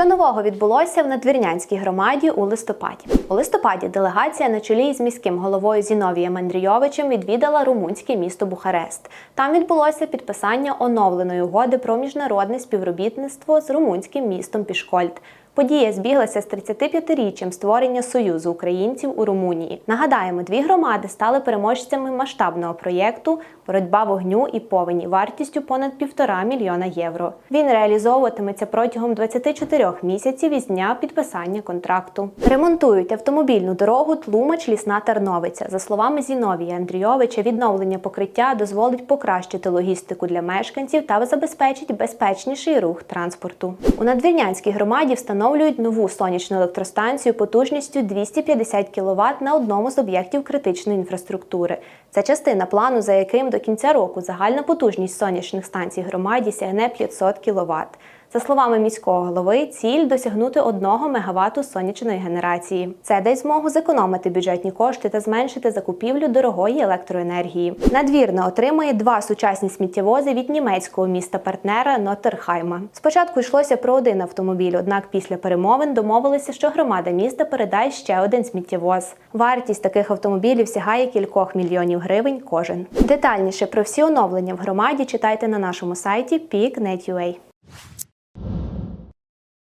Що нового відбулося в надвірнянській громаді у листопаді? У листопаді делегація на чолі з міським головою Зіновієм Андрійовичем відвідала румунське місто Бухарест. Там відбулося підписання оновленої угоди про міжнародне співробітництво з румунським містом Пішкольд. Подія збіглася з 35-річчям створення Союзу українців у Румунії. Нагадаємо, дві громади стали переможцями масштабного проєкту Боротьба вогню і повені вартістю понад півтора мільйона євро. Він реалізовуватиметься протягом 24 місяців із дня підписання контракту. Ремонтують автомобільну дорогу Тлумач Лісна Тарновиця. За словами Зіновія Андрійовича, відновлення покриття дозволить покращити логістику для мешканців та забезпечить безпечніший рух транспорту. У надвірнянській громаді встановлюють нову сонячну електростанцію потужністю 250 кВт на одному з об'єктів критичної інфраструктури. Це частина плану, за яким до кінця року загальна потужність сонячних станцій громаді сягне 500 кВт. За словами міського голови, ціль досягнути 1 МВт сонячної генерації. Це дасть змогу зекономити бюджетні кошти та зменшити закупівлю дорогої електроенергії. Надвірна отримає два сучасні сміттєвози від німецького міста партнера Ноттерхайма. Спочатку йшлося про один автомобіль, однак після перемовин домовилися, що громада міста передасть ще один сміттєвоз. Вартість таких автомобілів сягає кількох мільйонів гривень кожен. Детальніше про всі оновлення в громаді читайте на нашому сайті peak.net.ua.